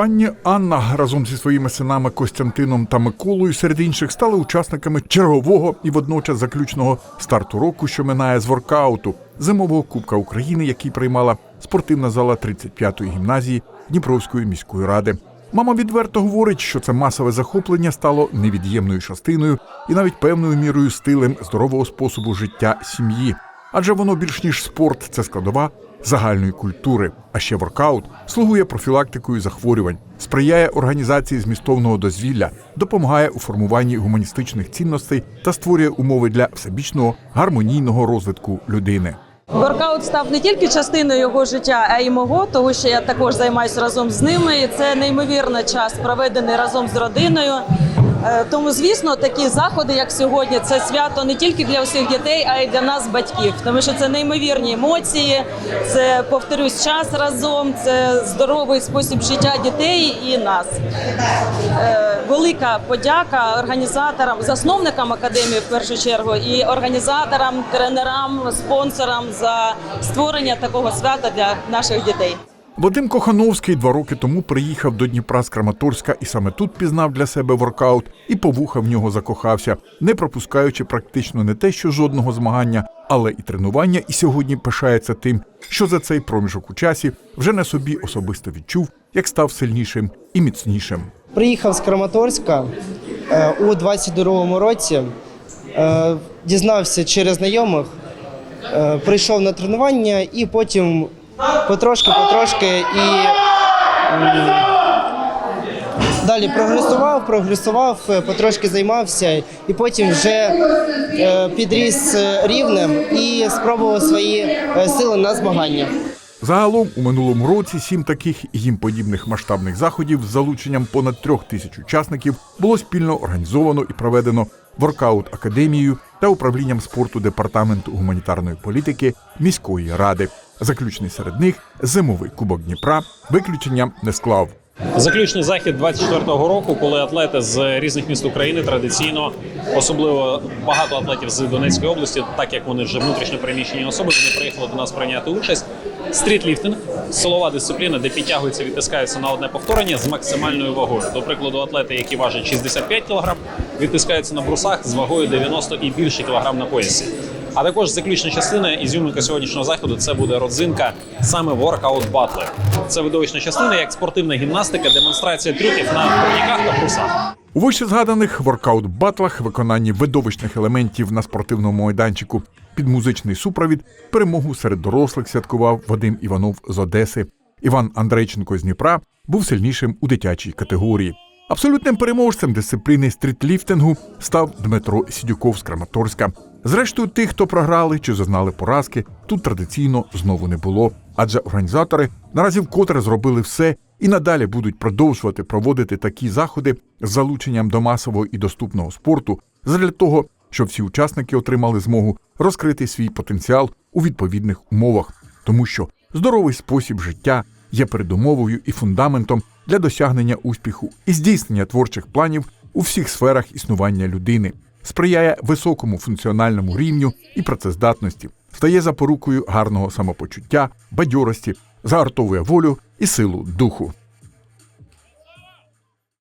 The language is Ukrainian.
Пані Анна разом зі своїми синами Костянтином та Миколою серед інших стали учасниками чергового і водночас заключного старту року, що минає з воркауту зимового кубка України, який приймала спортивна зала 35-ї гімназії Дніпровської міської ради. Мама відверто говорить, що це масове захоплення стало невід'ємною частиною і навіть певною мірою стилем здорового способу життя сім'ї. Адже воно більш ніж спорт, це складова загальної культури. А ще воркаут слугує профілактикою захворювань, сприяє організації змістовного дозвілля, допомагає у формуванні гуманістичних цінностей та створює умови для всебічного гармонійного розвитку людини. Воркаут став не тільки частиною його життя, а й мого, тому що я також займаюся разом з ними. І це неймовірний час, проведений разом з родиною. Е, Тому, звісно, такі заходи, як сьогодні, це свято не тільки для усіх дітей, а й для нас, батьків, тому що це неймовірні емоції, це повторюсь, час разом, це здоровий спосіб життя дітей і нас. Е, Велика подяка організаторам, засновникам академії в першу чергу, і організаторам, тренерам, спонсорам за створення такого свята для наших дітей. Вадим Кохановський два роки тому приїхав до Дніпра з Краматорська і саме тут пізнав для себе воркаут і по вуха в нього закохався, не пропускаючи практично не те, що жодного змагання, але і тренування. І сьогодні пишається тим, що за цей проміжок у часі вже на собі особисто відчув, як став сильнішим і міцнішим. Приїхав з Краматорська е, у 22-му році, е, дізнався через знайомих, е, прийшов на тренування і потім потрошки-потрошки і далі прогресував, прогресував, потрошки займався і потім вже е, підріс рівнем і спробував свої е, сили на змаганнях. Загалом у минулому році сім таких і їм подібних масштабних заходів з залученням понад трьох тисяч учасників було спільно організовано і проведено воркаут академією та управлінням спорту департаменту гуманітарної політики міської ради. Заключний серед них зимовий кубок Дніпра виключення не склав. Заключний захід 24-го року, коли атлети з різних міст України традиційно, особливо багато атлетів з Донецької області, так як вони вже внутрішньо переміщені особи, вони приїхали до нас прийняти участь. Стрітліфтинг силова дисципліна, де підтягуються, відтискаються на одне повторення з максимальною вагою. До прикладу, атлети, які важать 65 кг, відтискаються на брусах з вагою 90 і більше кілограм на поясі. А також заключна частина ізюминка сьогоднішнього заходу це буде родзинка саме воркаут батли. Це видовищна частина, як спортивна гімнастика, демонстрація трюків на турніках та брусах. У вище згаданих воркаут-батлах виконанні видовищних елементів на спортивному майданчику під музичний супровід перемогу серед дорослих святкував Вадим Іванов з Одеси. Іван Андрейченко з Дніпра був сильнішим у дитячій категорії. Абсолютним переможцем дисципліни стрітліфтингу став Дмитро Сідюков з Краматорська. Зрештою, тих, хто програли чи зазнали поразки, тут традиційно знову не було, адже організатори наразі вкотре зробили все і надалі будуть продовжувати проводити такі заходи з залученням до масового і доступного спорту задля того, щоб всі учасники отримали змогу розкрити свій потенціал у відповідних умовах, тому що здоровий спосіб життя є передумовою і фундаментом для досягнення успіху і здійснення творчих планів у всіх сферах існування людини, сприяє високому функціональному рівню і працездатності, стає запорукою гарного самопочуття, бадьорості, загартовує волю і силу духу.